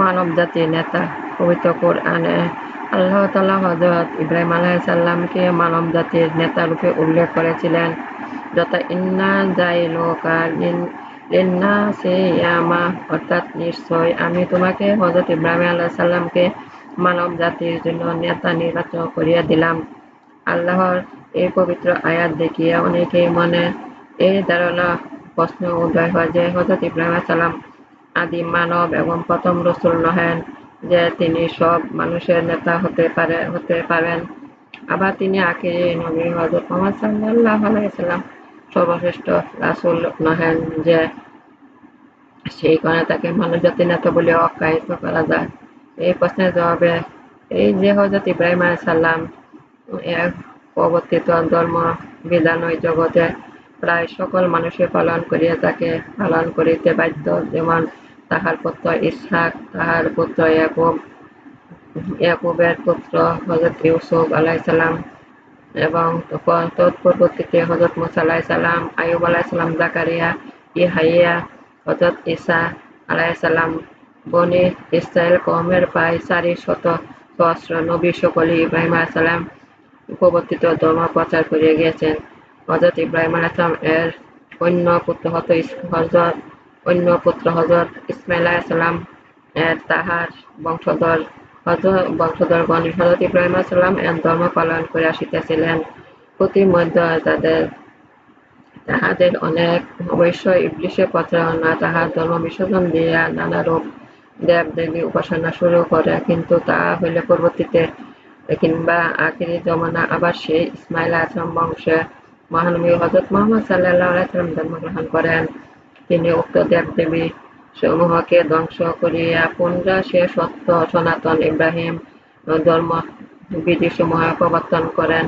মানব জাতির নেতা পবিত্র কোরআনে আল্লাহ তালা হজরত ইব্রাহিম আলাইসাল্লামকে মানব জাতির নেতা রূপে উল্লেখ করেছিলেন, যথা ইন্না লিন্নাসি ইয়ামা অর্থাৎ নিশ্চয় আমি তোমাকে হজরত ইব্রাহিম আলাইসাল্লামকে মানব জাতির জন্য নেতা নির্বাচন করিয়া দিলাম। আল্লাহর এই পবিত্র আয়াত দেখিয়া অনেকেই মনে, এই ধারণা প্রশ্ন উদয় হয় যে হজরত ইব্রাহিম সালাম আদি মানব এবং প্রথম রসুল নহেন যে তিনি সব মানুষের নেতা হতে পারে, হতে পারেন। আবার তিনি আখিরি নবী হজরত মোহাম্মদ সাল্লাহ আলাইসাল্লাম সর্বশ্রেষ্ঠ রাসুল নহেন যে সেই কারণে তাকে মানব জাতির নেতা বলে অকায়িত করা যায়। এই প্রশ্নের জবাবে এই যে হজরত ইব্রাহিম সাল্লাম এক প্রবর্তিত ধর্ম বিধান ওই জগতে প্রায় সকল মানুষের পালন করিয়া তাকে পালন করিতে বাধ্য, যেমন তাহার পুত্র ইসহাক, তাহার পুত্র ইয়াকুব, ইয়াকুবের পুত্র হজরত ইউসুফ আলাইসাল্লাম এবং তৎপরবর্তীতে হজরত মুসা আলাইসাল্লাম আয়ুব আলাইসাল্লাম জাকারিয়া ইহাইয়া হজরত ইসা আলাইসাল্লাম বনি ইসরায়েল কমের প্রায় চারি শত সহস্র নবী সকলই ইব্রাহিম আলাইসাল্লাম প্রবর্তিত ধর্ম প্রচার করিয়া গিয়েছেন। হজরত ইব্রাহিম আলাইসলাম এর অন্য পুত্র হত হজরত অন্য পুত্র হজরত ইসমাইল আলাইসাল্লাম এর তাহার বংশধর। হজরত বংশধরগণ হজরত ইব্রাহিম আলাইসাল্লাম এর ধর্ম পালন করে আসিতেছিলেন। প্রতিমধ্যে তাদের তাহাদের অনেক অবশ্য ইবলিশের প্রচারণা তাহার ধর্ম বিসর্জন দিয়া নানা রূপ দেব দেবী উপাসনা শুরু করে। কিন্তু তাহা হইলে পরবর্তীতে কিংবা আখিরি জমানা আবার সেই ইসমাইল আসলাম বংশে মহানবী হজরত মোহাম্মদ সাল্লাহ আলাইসাল্লাম জন্মগ্রহণ করেন। তিনি উক্ত দেব দেবী সমূহকে ধ্বংস করিয়া পুনরায় সে সত্য সনাতন ইব্রাহিম ধর্ম বিধি সমূহ প্রবর্তন করেন।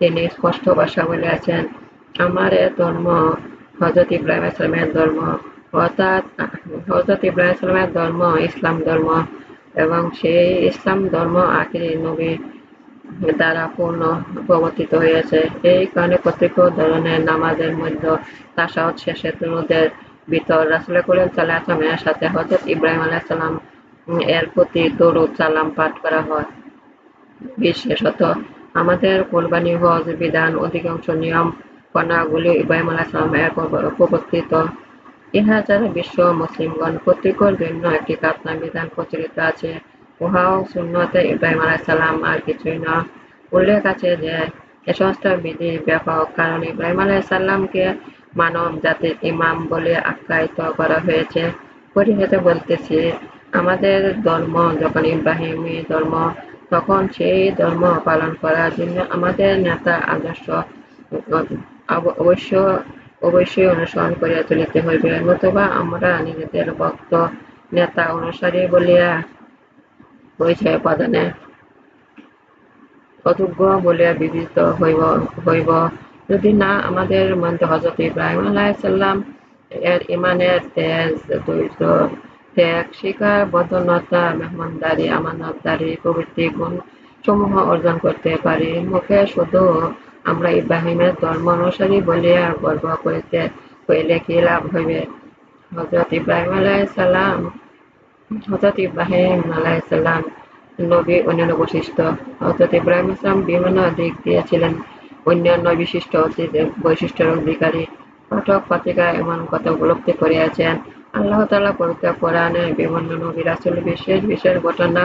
তিনি স্পষ্ট ভাষা বলিয়াছেন আমার এ ধর্ম হজরত ইব্রাহিম ইসলামের ধর্ম, অর্থাৎ হজরত ইব্রাহিম ইসলামের ধর্ম ইসলাম ধর্ম এবং সেই ইসলাম ধর্ম আখিরি নবী দ্বারা পূর্ণ প্রবর্তিত হয়েছে। এই কারণে প্রত্যেক ধরনের নামাজের মধ্যে তাসাউদ শেষে তরুণদের ভিতর রাসুল করিম সাল্লাহ আসলামের সাথে হজরত ইব্রাহিম আলাইসাল্লাম এর প্রতি দরুদ, সালাম পাঠ করা হয়। বিশেষত আমাদের কোরবানি হজ বিধান অধিকাংশ নিয়ম কণাগুলি ইব্রাহিম আলাইসাল্লাম এর প্রবর্তিত ইহা যারা বিশ্ব মুসলিমগণ প্রত্যেকের জন্য একটি কাতনা বিধান প্রচলিত আছে। উহাও শূন্যতে ইব্রাহিম আলাইসাল্লাম আর কিছুই না। উল্লেখ আছে যে, এ সমস্ত বিধি ব্যাপক, কারণ ইব্রাহিম আলাইসাল্লামকে মানব জাতির ইমাম বলে আখ্যায়িত করা হয়েছে। পরিহেতে বলতেছি, আমাদের ধর্ম যখন ইব্রাহিমী ধর্ম, তখন সেই ধর্ম পালন করার জন্য আমাদের নেতা আদর্শ অবশ্য, অবশ্যই অনুসরণ করিয়া চলিতে হইবে। নতুবা আমরা নিজেদের ভক্ত নেতা অনুসারী বলিয়া পরিচয় প্রদানে অযোগ্য বলিয়া বিবেচিত হইব হইব। যদি না, আমাদের মধ্যে হজরত ইব্রাহিম আলাইসাল্লাম এর ইমানের তেজ ধৈর্য ত্যাগ, শিকার বদনতা মেহমানদারি, আমানতদারি প্রভৃতি গুণ সমূহ অর্জন করতে পারি। মুখে শুধু আমরা ইব্রাহিমের ধর্ম অনুসারী বলিয়া গর্ব করিতে হইলে কি লাভ হইবে? হজরত ইব্রাহিম আলাইসাল্লাম হজরত ইব্রাহিম আলাইসাল্লাম নবী অন্যান্য বৈশিষ্ট্য। হজরত ইব্রাহিম ইসলাম বিভিন্ন দিক দিয়ে ছিলেন অন্যান্য বিশিষ্ট বৈশিষ্ট্যের অধিকারী। পাঠক পাতিকা এমন কথা উপলব্ধি করিয়াছেন। আল্লাহ তালা পবিত্র কোরআনে বিভিন্ন নবী, রাসুল, বিশেষ বিশেষ ঘটনা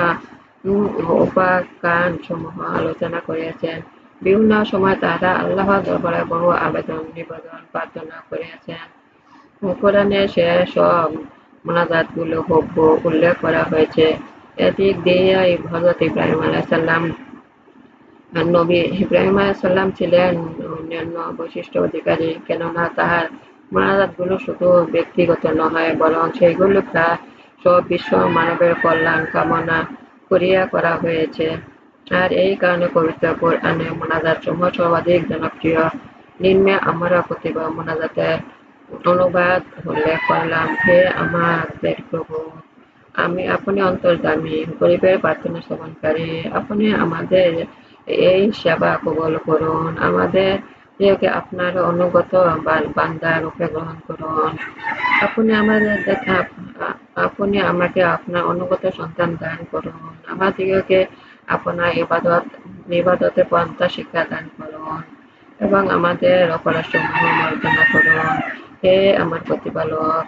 উপাকান সমূহ আলোচনা করিয়াছেন। বিভিন্ন সময় তারা আল্লাহ দরবারে বহু আবেদন, নিবেদন, প্রার্থনা করিয়াছেন। কোরআনে সে সব মোনাজাতগুলো উল্লেখ করা হয়েছে। এদিক দিয়ে ইব্রাহিম আলাইসাল্লাম নবী ইব্রাহিম আলাইসাল্লাম ছিলেন অন্যান্য বৈশিষ্ট্য অধিকারী, কেননা তাহার মোনাজাতগুলো শুধু ব্যক্তিগত বরং সেইগুলো প্রায় সব বিশ্ব মানবের কল্যাণ কামনা করিয়া করা হয়েছে। আর এই কারণে পবিত্র কোরআনে মোনাজাত সমূহ সর্বাধিক জনপ্রিয়। নিম্নে আমরা প্রতিভা মোনাজাতের অনুবাদ উল্লেখ করলাম হে আমাদের প্রভু। আমি, আপনি অন্তর্দামী গরিবের প্রার্থনা শ্রবণকারী আপনি আমাদের এই সেবা কবল করুন। আমাদের ইহাকে আপনার অনুগত বান্দা রূপে গ্রহণ করুন। আপনি আমাদের আপনি আমাকে আপনার অনুগত সন্তান দান করুন। আমাদিগকে আপনার ইবাদত, ইবাদতে পন্থা শিক্ষা দান করুন এবং আমাদের অপরাধসমূহ মার্জনা করুন। হে আমার প্রতিপালক।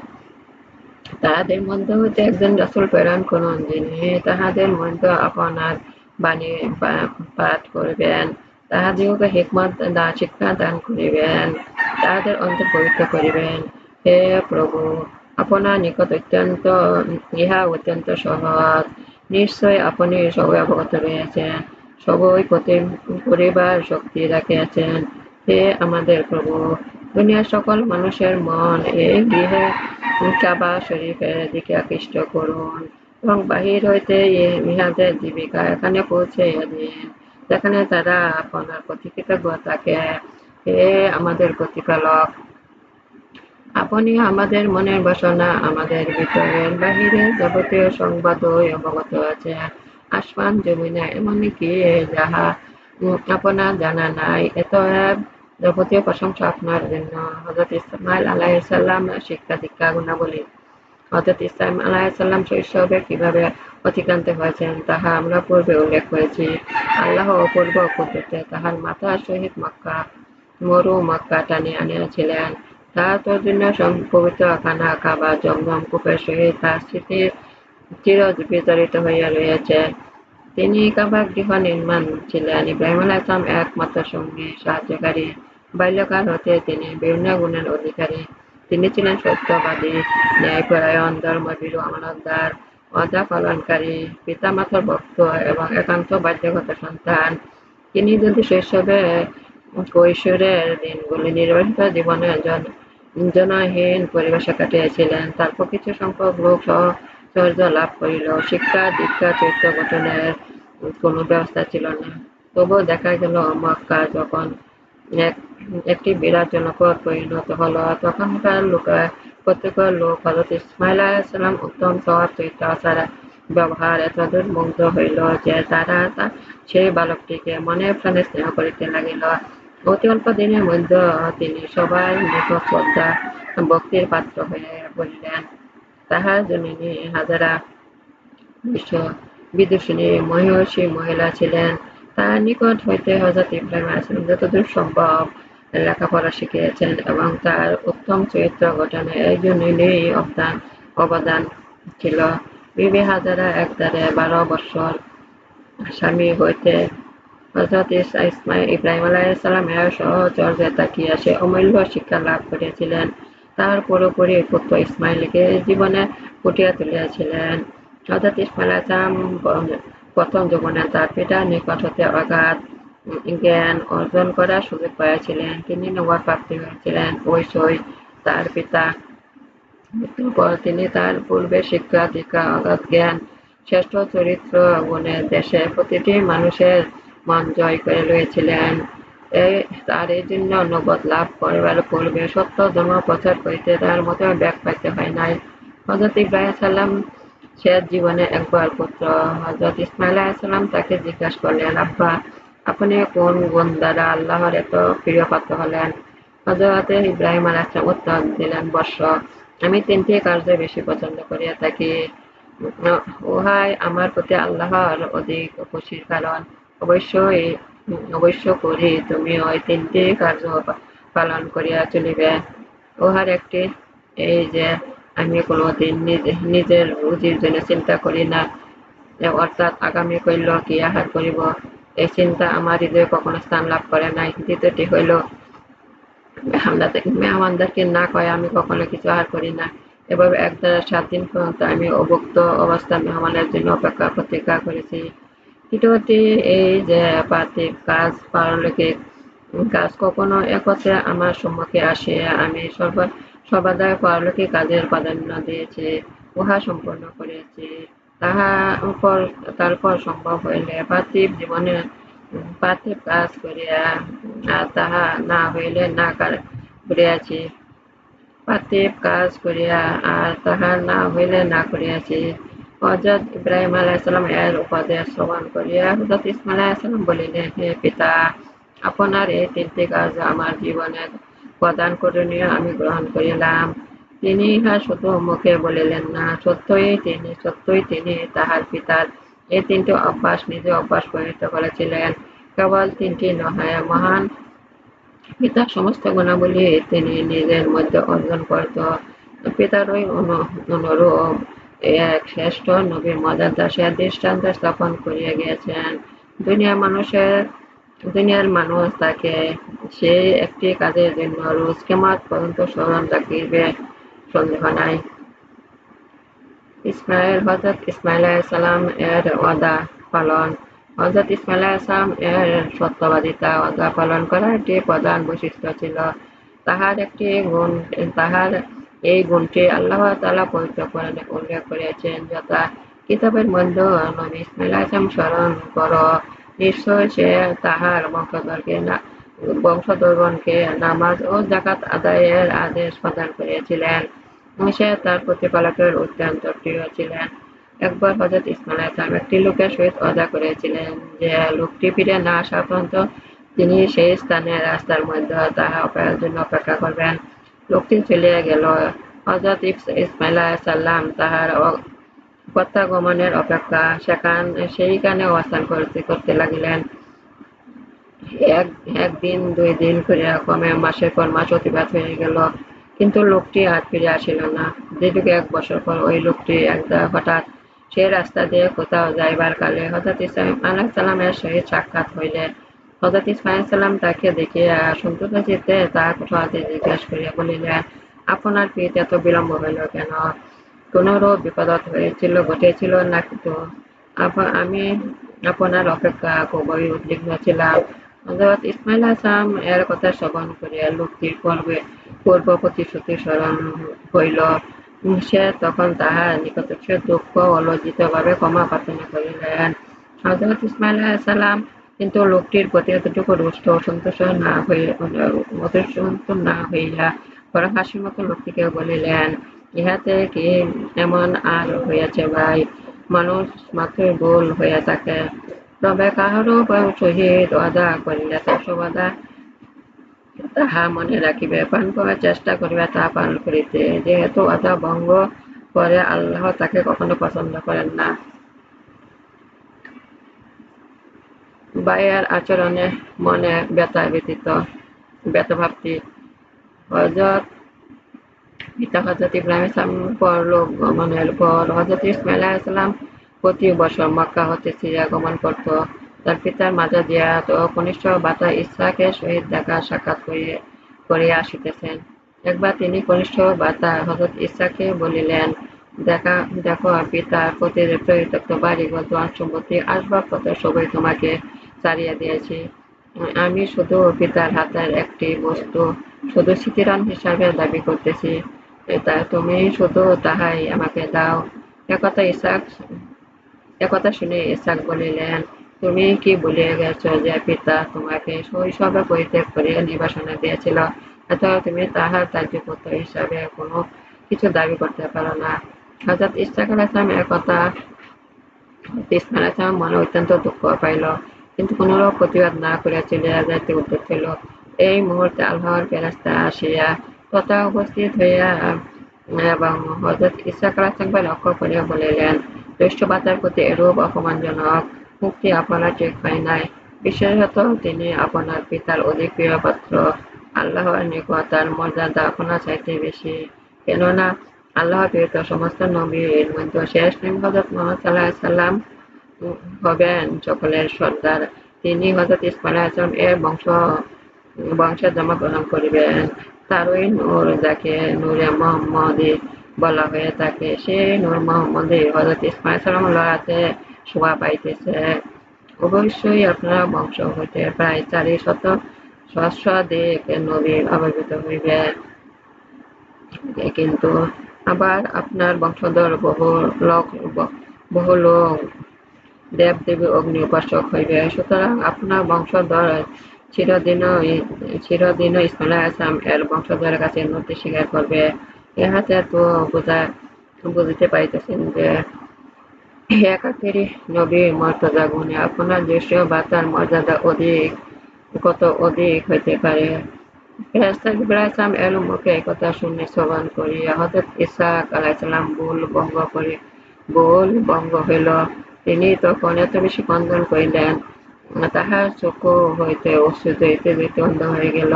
তাহাদের মধ্যে হইতে একজন রাসুল প্রেরণ করুন, যিনি তাহাদের মধ্যে আপনার বাণী পাঠ করিবেন। তাহাদিগকে হিকমত শিক্ষা দান করিবেন। তাহাদের অন্তর পবিত্র করিবেন। হে প্রভু, আপনার নিকট অত্যন্ত, ইহা অত্যন্ত সহজ। নিশ্চয় আপনি সবাই অবগত রয়েছেন, সবই করিবার শক্তি রাখিয়াছেন হে আমাদের প্রভু দুনিয়ার সকল মানুষের মন এই গৃহে কাবা শরীফের দিকে আকৃষ্ট করুন এবং বাহির হইতে ইহাদের জীবিকা এখানে পৌঁছে দিন, যেখানে তারা আপনার প্রতি কৃতজ্ঞ থাকে হে আমাদের প্রতিপালক। আপনি আমাদের মনের বাসনা আমাদের ভিতরের বাহিরে যাবতীয় সংবাদ অবগত আছে, আসমান, জমিনে, এমনকি যাহা আপনার জানা নাই এত যাবতীয় প্রশংসা আপনার জন্য। হজরত ইসমাইল আলাইসাল্লাম শিক্ষা, দীক্ষা, গুণাবলী। হজরত ইসলাম আলাইসাল্লাম শৈশবে কীভাবে অতিক্রান্ত হয়েছেন তাহা আমরা পূর্বে উল্লেখ করেছি। আল্লাহ অপূর্ব কুদরতে তাহার মাথা সহিত মক্কা, মরু মক্কা টানে আনিয়াছিলেন। তাহার জন্য পবিত্র খানা কাবা জমজম কূপের সহিত তার স্মৃতির চির বিতাড়িত হইয়া রয়েছে। তিনি কাবা গৃহ নির্মাণ ছিলেন। ইব্রাহিম আলাহ ইসলাম একমাত্র সঙ্গী, সাহায্যকারী। বাল্যকাল হতে তিনি বিভিন্ন গুণের অধিকারী। তিনি ছিলেন সত্যবাদী, ন্যায়পরায়ণ ধর্মবীর আমানতদার অদা পালনকারী পিতামাতার ভক্ত এবং একান্ত বাধ্যগত সন্তান। তিনি যদি শৈশবে কৈশোরের দিনগুলি নির্বাচিত জীবনের জনহীন পরিবেশে কাটিয়েছিলেন, তারপর কিছু সংখ্যক লোক সহচর্য লাভ করিল। শিক্ষা, দীক্ষা, চরিত্র গঠনের কোনো ব্যবস্থা ছিল না। তবুও দেখা গেল মক্কা যখন একটি বিরাট জনপদ পরিণত হলো। তখনকার লোক প্রত্যেক লোক হজরত ইসমাইল আলাইসালাম উত্তম স্বভাব চরিত্র ব্যবহার এতদূর মুগ্ধ হইল যে তারা সেই বালকটিকে মনে প্রাণে স্নেহ করিতে লাগিল। অতি অল্প দিনের মধ্যে তিনি সবাই নিকট শ্রদ্ধা ভক্তির পাত্র হয়ে পড়িলেন তাহার জননী হাজারা বিশ্ব বিদুষিনী মহিষী মহিলা ছিলেন। তার নিকট হইতে হজরত ইব্রাহিম আসলাম যতদূর সম্ভব লেখাপড়া শিখিয়েছেন এবং তার উত্তম চরিত্র গঠনে এই জন্যই অবদান অবদান ছিল। বিবি হাজারা একদারে বারো বছর স্বামী হইতে হজরত ইসমাইল ইব্রাহিম আলাইসালামের সহচর্যে তাকিয়া সে অমূল্য শিক্ষা লাভ করেছিলেন তার পুরোপুরি পুত্র ইসমাইলকে জীবনে ফুটিয়া তুলিয়াছিলেন। হজরত ইসমাইল আসলাম প্রথম জীবনে তার পিতার নিকট হতে অগাধ জ্ঞান অর্জন করার সুযোগ পাইয়াছিলেন। তিনি নবাব প্রাপ্তি হয়েছিলেন। সই তার পিতা মৃত্যুর পর তিনি তার পূর্বে শিক্ষা, দীক্ষা, অগাধ জ্ঞান, শ্রেষ্ঠ চরিত্র গুণের দেশে প্রতিটি মানুষের মন জয় করে লইয়াছিলেন। এই তার এই জন্য নবদ লাভ করবার পূর্বে সত্য ধর্ম প্রচার করিতে তার মতো ব্যাগ পাইতে হয় নাই। হজরত ইব্রাহিম সাল্লাম শেষ জীবনে একবার পুত্র হজরত ইসমাইল আলাইসাল্লাম তাকে জিজ্ঞাসা করলেন, আব্বা, আপনি কোন গুণ দ্বারা আল্লাহর এত প্রিয় পাত্র হলেন? হজরত ইব্রাহিম আলাইসালাম উত্তর দিলেন বর্ষ আমি তিনটি কার্য বেশি পছন্দ করিয়া থাকি উহাই আমার প্রতি আল্লাহর অধিক খুশির কারণ। অবশ্যই, অবশ্য করি, তুমি ওই তিনটি কার্য পালন করিয়া চলিবে। উহার একটি এই যে আমি কোনোদিন নিজের রুজির জন্য চিন্তা করি না। অর্থাৎ আগামী কইল কি আহার করিব? এই চিন্তা আমার হৃদয়ে কখনো স্থান লাভ করে নাই। দ্বিতীয়টি হইল মেহমানদারকে না কয়ে আমি কখনো কিছু আহার করি না। এভাবে এক দ্বারা সাত দিন পর্যন্ত আমি অভুক্ত অবস্থা মেহমানের জন্য অপেক্ষা প্রতীক্ষা করেছি। তৃতীয়টি, এই যে পার্থিব কাজ পারলৌকিক কাজ কখনো একত্রে আমার সম্মুখে আসে। আমি সর্ব সর্বদাই পারলৌকিক কাজের প্রাধান্য দিয়েছি, উহা সম্পন্ন করিয়াছি তারপর সম্ভব হইলে পার্থিব জীবনে পার্থিব কাজ করিয়া, আর তাহা না হইলে না করিয়াছি। পার্থিব কাজ করিয়া, আর তাহা না হইলে না করিয়াছি। হজরত ইব্রাহিম আলাইসালাম এর উপদেশ শ্রবণ করিয়া হজরত ইসমাল আলাইসালাম বলিলেন, হে পিতা, আপনার এই তিনটি কাজ আমার জীবনের প্রধান করণীয় আমি গ্রহণ করিলাম। তিনি ইহা শুধু মুখে বলিলেন না, সত্যই তিনি সত্যই তিনি তাহার পিতার। এই তিনটি অভ্যাস নিজে অভ্যাস পরিণত করেছিলেন। কেবল তিনটি নহে, মহান পিতার সমস্ত গুণাবলী তিনি নিজের মধ্যে অর্জন করত। পিতারই অনুরূপ। এক শ্রেষ্ঠ নবীর মর্যাদা সে দৃষ্টান্ত স্থাপন করিয়া গিয়েছেন। দুনিয়ার মানুষের দুনিয়ার মানুষ তাকে সেই একটি কাজের জন্য রোজ কেমাত পর্যন্ত স্মরণ রাখিবে সন্দেহ নাই। ইসমাইল হজরত ইসমাইল সালাম এর ওয়াদা পালন। হজরত ইসমাইল সালাম এর সত্যবাদিতা ওয়াদা পালন করা একটি প্রধান বৈশিষ্ট্য ছিল। তাহার একটি গুণ, তাহার এই গুণটি আল্লাহ তালা পবিত্র করে উল্লেখ করিয়াছেন যথা কিতাবের মধ্যে ইসমাইল আসলাম স্মরণ কর। নিশ্চয় সে তাহার বংশধরকে বংশধরগণকে নামাজ ও জাকাত আদায়ের আদেশ প্রদান করিয়াছিলেন। সে তার প্রতিপালকের অত্যন্ত প্রিয় ছিলেন। একবার হজরত ইসমাইল ইসলাম একটি লোকের সহিত অদা করেছিলেন যে লোকটি ফিরে না আসা পর্যন্ত তিনি সেই স্থানে রাস্তার মধ্যে তাহা অপেক্ষার জন্য অপেক্ষা করবেন। লোকটি চলিয়া গেল। হজরত ইসমাইল সাল্লাম তাহার প্রত্যাগমনের অপেক্ষা। সেইখানে অবস্থান করতে লাগিলেন এক একদিন, দুই দিন করিয়া ক্রমে মাসের পর মাস অতিবাদ হয়ে গেল। কিন্তু লোকটি আর ফিরে আসিল না। যেটুকু এক বছর পর ওই লোকটি একদা হঠাৎ সে রাস্তা দিয়ে কোথাও যাইবার কালে হজরত ইসলাম আলাহ সাল্লামের সহিত সাক্ষাৎ হইলে হজরত ইসমাইল সাল্লাম তাকে দেখিয়া সন্তুষ্ট চিত্তে তার কোথাতে জিজ্ঞাসা করিয়া বলিলেন, আপনার পিঠ এত বিলম্ব হইল কেন? কোনোরূপ বিপদত হয়েছিল ঘটেছিল না কিন্তু আমি আপনার অপেক্ষা খুবই উদ্বিগ্ন ছিলাম। হজরত ইসমাইল আসলাম এর কথা শ্রবণ করিয়া লোকটির পূর্বে পূর্ব প্রতিশ্রুতি স্মরণ হইল সে তখন তাহার নিকট দুঃখ ও লজ্জিত ভাবে ক্ষমা প্রার্থনা করিলেন হজরত ইসমাইল সালাম কিন্তু লোকটির প্রতি এতটুকু রুষ্ট অসন্তোষ না হয়ে অসন্ত না হইয়া বরং হাসি মতো লোকটিকে বলিলেন ইহাতে কি এমন আর হইয়াছে ভাই? মানুষ মাত্রই ভুল হইয়া থাকে। তবে কাহারও সহিত অদা করিলে সর্বদা তাহা মনে রাখিবে। পান করার চেষ্টা করিবে তাহা পালন করিতে। যেহেতু অদা ভঙ্গ করে আল্লাহ তাকে কখনো পছন্দ করেন না। বাইয়ের আচরণে মনে ব্যথা ব্যতীত ব্যথভাবটি হজরত প্রতি বছর মক্কা হতে সিরিয়া করত। তার পিতার ও কনিষ্ঠ বাতা সহিত দেখা সাক্ষাৎ করিয়া আসিতেছেন। একবার তিনি কনিষ্ঠ বাতা হজরত ইসাকে বলিলেন, দেখা, দেখো পিতার প্রতি পরিত্যক্ত বাড়ি ধন সম্পত্তি আসবাবপত্র সবই তোমাকে ছাড়িয়ে দিয়েছি। আমি শুধু পিতার হাতের একটি বস্তু শুধু স্মৃতিরান হিসাবে দাবি করতেছি তা তুমি শুধু তাহাই আমাকে দাও। একথা ইসাক, একথা শুনে ইসাক বলিলেন, তুমি কি বলিয়া গেছ যে পিতা তোমাকে শৈশবে পরিত্যাগ করিয়া নির্বাসনে দিয়েছিল এত তুমি তাহার ত্যায্যপুত্র হিসাবে কোনো কিছু দাবি করতে পারো না? হজরত ইসাক আলাম একথা ইসমাইল আসলাম মনে অত্যন্ত দুঃখ পাইল, কিন্তু কোনোরূপ প্রতিবাদ না করিয়া চলিয়া যাইতে উদ্যোগ ছিল এই মুহূর্তে আল্লাহর ফেরাস্তা আসিয়া তথা উপস্থিত হইয়া, এবং হজরত ইসাক আলাহামকে লক্ষ্য করিয়া বলিলেন জ্যেষ্ঠবাতার প্রতি এরূপ অপমানজনক মুক্তি আপনার ঠিক হয় নাই। বিশেষত তিনি আপনার পিতার অধিক প্রিয় পাত্র আল্লাহর নিকট তার মর্যাদা আপনার চাইতে বেশি। কেননা আল্লাহ প্রিয়ত সমস্ত নবীর মধ্যে শেষ নবী হজরত মোহাম্মদ সাল্লাহ সাল্লাম হবেন। সকলের সর্দার। তিনি হজরত ইসমাইল আসলাম এর বংশ বংশের জন্মগ্রহণ করিবেন তারই নূর যাকে নূরে মোহাম্মদী বলা হয়ে থাকে সেই নূর মোহাম্মদী হজরত ইসমাইল সালাম লড়াতে শোভা পাইতেছে। অবশ্যই আপনার বংশ হইতে প্রায় চারি শত আবির্ভূত হইবে। কিন্তু আবার আপনার বংশধর বহু লোক বহু লোক দেব দেবী অগ্নি উপাসক হইবে। সুতরাং আপনার বংশধর চিরদিন ইসমাইল আসলাম এর বংশধরের কাছে উন্নতি স্বীকার করবে। ইহাতে তো বোঝা, বুঝিতে পাইতেছেন যে একাকেরই নবী মর্যাদা গুণে আপনার দেশীয় বা তার মর্যাদা অধিক, কত অধিক হইতে পারে? ইসলাম এর মুখে কথা শুনে শ্রবণ ইসাক আলাইসাল্লাম ভুল ভঙ্গ করে, ভুল ভঙ্গ হইল। তিনি তখন এত বেশি কন্দন করিলেন। তাহার চক্ষু হইতে অশ্রু হইতে হইতে অন্ধ হয়ে গেল।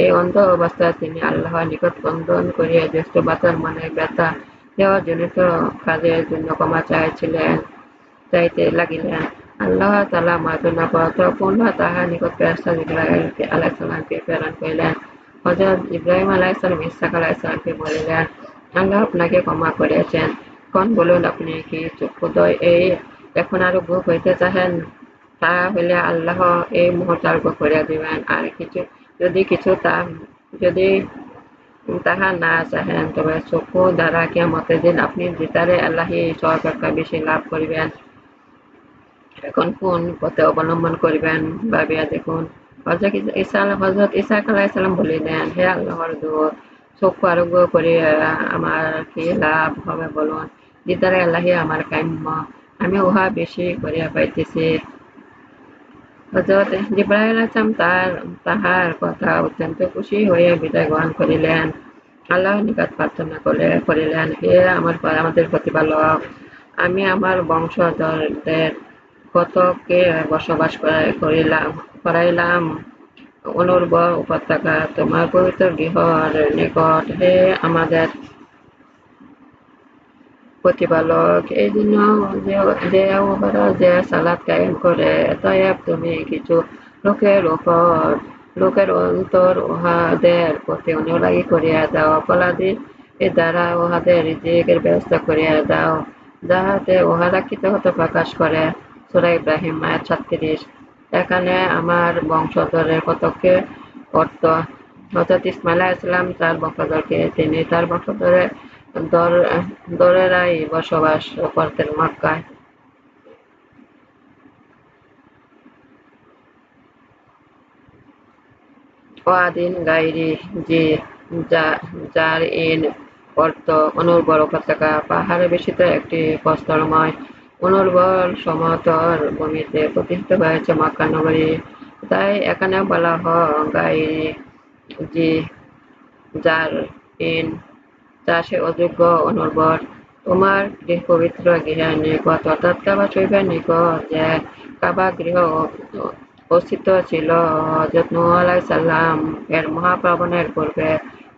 এই অন্ধ অবস্থায় তিনি আল্লাহর নিকট বন্ধন করিয়া জ্যেষ্ঠ বাতার মানে ব্যথা দেওয়া জনিত কাজের জন্য ক্ষমা চাইছিলেন, চাইতে লাগিলেন। আল্লাহ তালা মার্জনা পর পুনঃ তাহার নিকট ফেরেশতা জিবরাইল আলাইসাল্লামকে প্রেরণ করিলেন। হজরত ইব্রাহিম আলাইসালাম ইসাক আলাহ আলাইসালামকে বলিলেন, আল্লাহ আপনাকে ক্ষমা করিয়াছেন। কোন বলুন আপনি কি চক্ষুদয় এই এখন আরও ভোগ হইতে চাহেন? তা হইলে আল্লাহ এই মুহূর্তে আরোগ্য করিয়া দিবেন। আর কিছু, যদি কিছু তা, যদি তাহা না চাহেন, তবে চক্ষু দ্বারা কেমতের দিন আপনি দিতারে আল্লাহি সর্বাপেক্ষা বেশি লাভ করিবেন। এখন কোন পথে অবলম্বন করিবেন, ভাবিয়া দেখুন। হজরত ইসা হজরত ইসাক আলাইসালাম বলিলেন, হে আল্লাহর দূত, চক্ষু আরোগ্য করিয়া আমার কি লাভ হবে বলুন? দিদারে আল্লাহি আমার কাম্য। আমি উহা বেশি করিয়া পাইতেছি। হজরত জিব্রাহিল আসলাম তার তাহার কথা অত্যন্ত খুশি হয়ে বিদায় গ্রহণ করিলেন। আল্লাহ নিকট প্রার্থনা করে করিলেন, হে আমার আমাদের প্রতিপালক, আমি আমার বংশধরদের কতকে বসবাস করিলাম, করাইলাম। অনুর্বর উপত্যকা তোমার পবিত্র গৃহর নিকট, হে আমাদের প্রতিপালক। এই জন্য যে যে সালাদ কায়েম করে, তয়েব তুমি কিছু লোকের উপর লোকের অন্তর উহাদের প্রতি অনুরাগী করিয়া দাও। অপরাধী এ দ্বারা উহাদের রিজিকের ব্যবস্থা করিয়া দাও, যাহাতে উহারা কৃতজ্ঞত প্রকাশ করে। সুরা ইব্রাহিম মায়ের ছত্রিশ এখানে আমার বংশধরের কতকে অর্থ? হজরত ইসমাইল ইসলাম তার বংশধরকে, তিনি তার বংশধরের দরেরাই বসবাস করতেন মক্কায় ওয়াদিন গাইরি যে যার ইন অর্থ অনুর্বর উপত্যকা পাহাড়ে বেশিত একটি প্রস্তরময় অনুর্বর সমতল ভূমিতে প্রতিষ্ঠিত হয়েছে মক্কা নগরী। তাই এখানে বলা হয় গাইরি যে যার ইন চাষে অযোগ্য, অনুর্বর। তোমার গৃহ পবিত্র গৃহের নিকট অর্থাৎ কাবা শৈবের নিকট যে কাবা গৃহ অস্তিত্ব ছিল হজরত নুহ আলাই সাল্লাম এর মহাপ্রবণের পূর্বে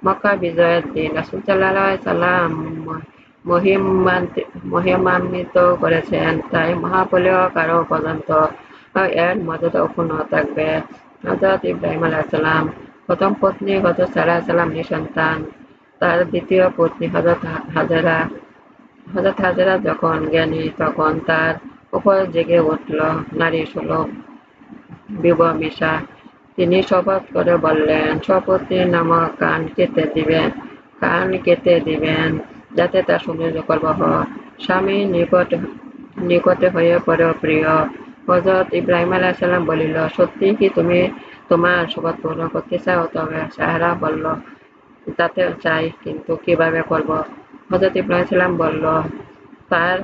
মক্কা বিজয়ের দিন রাসুল সাল্লাহ সাল্লাম মহিমান্বিত করেছেন। তাই মহাপলীয় কারও পর্যন্ত এর মর্যাদা অক্ষুণ্ণ থাকবে। হজরত ইব্রাহিম আলাহ সাল্লাম প্রথম পত্নী হজরত সাল্লাহ সাল্লাম নিঃসন্তান। তার দ্বিতীয় পত্নী হজরত হাজারা হজরত হাজারা যখন জ্ঞানী, তখন তার উপর জেগে উঠল নারী সুলভ বিবমিশা তিনি শপথ করে বললেন শপথের নামক কান কেটে দিবেন, কান কেটে দিবেন, যাতে তার সৌন্দর্য করব স্বামী নিকট, নিকটে হয়ে পড়ে প্রিয়। হজরত ইব্রাহিম আলাহ সাল্লাম বলিল, সত্যি কি তুমি তোমার শপথ পূর্ণ করতে চাও? তবে সাহারা বলল তাতে চাই কিন্তু কীভাবে করব? হজরত ইব্রাহিম সাল্লাম বলল, তার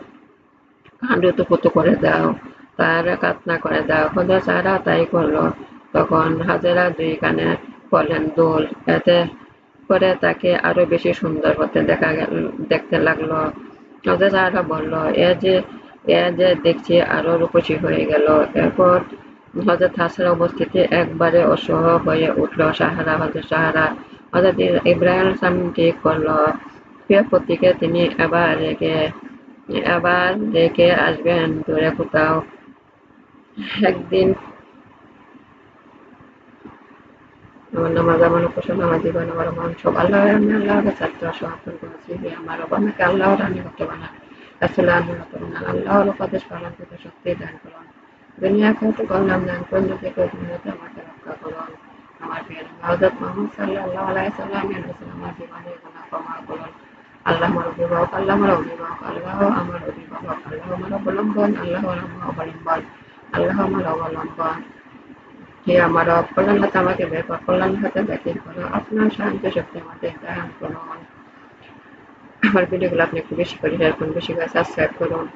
কাণ্ড তো করে দাও, তার কাতনা করে দাও। হজরত সাহারা তাই করল। তখন হাজারা দুই কানে করলেন দোল। এতে করে তাকে আরও বেশি সুন্দর হতে দেখা গেল, দেখতে লাগল। হজরত সাহারা বলল, এ যে এ যে দেখছি আরও রূপসী হয়ে গেল। এরপর হজরত হাসার উপস্থিতি একবারে অসহ হয়ে উঠল। সাহারা হজরত সাহারা হজরত ইব্রাহিম সালাম ঠিক করল প্রিয়পতিকে তিনি এবার রেখে এবার রেখে আসবেন দূরে কোথাও। একদিন আমার নামাজ আমার উপসন আমার জীবন আমার মন সব আল্লাহ আমি আল্লাহকে ছাত্র সমর্পণ করেছি। হে আমার আমাকে আল্লাহ রানী করতে বানা আসলে আমি হতে বানা আল্লাহর উপদেশ পালন করতে শক্তি দান করুন। দুনিয়া খেতে করলাম দান করুন যে আমাকে রক্ষা করুন। আমার অবলম্বন আল্লাহ আমার অবলম্বন আল্লাহ অকল্যাণ হাতে আমাকে কল্যাণ হাতে ব্যাকিং করো আপনার সাহায্য শক্তি আমাদের দান করুন আমার ভিডিওগুলো আপনি একটু বেশি করে বেশি করে সাবস্ক্রাইব করুন।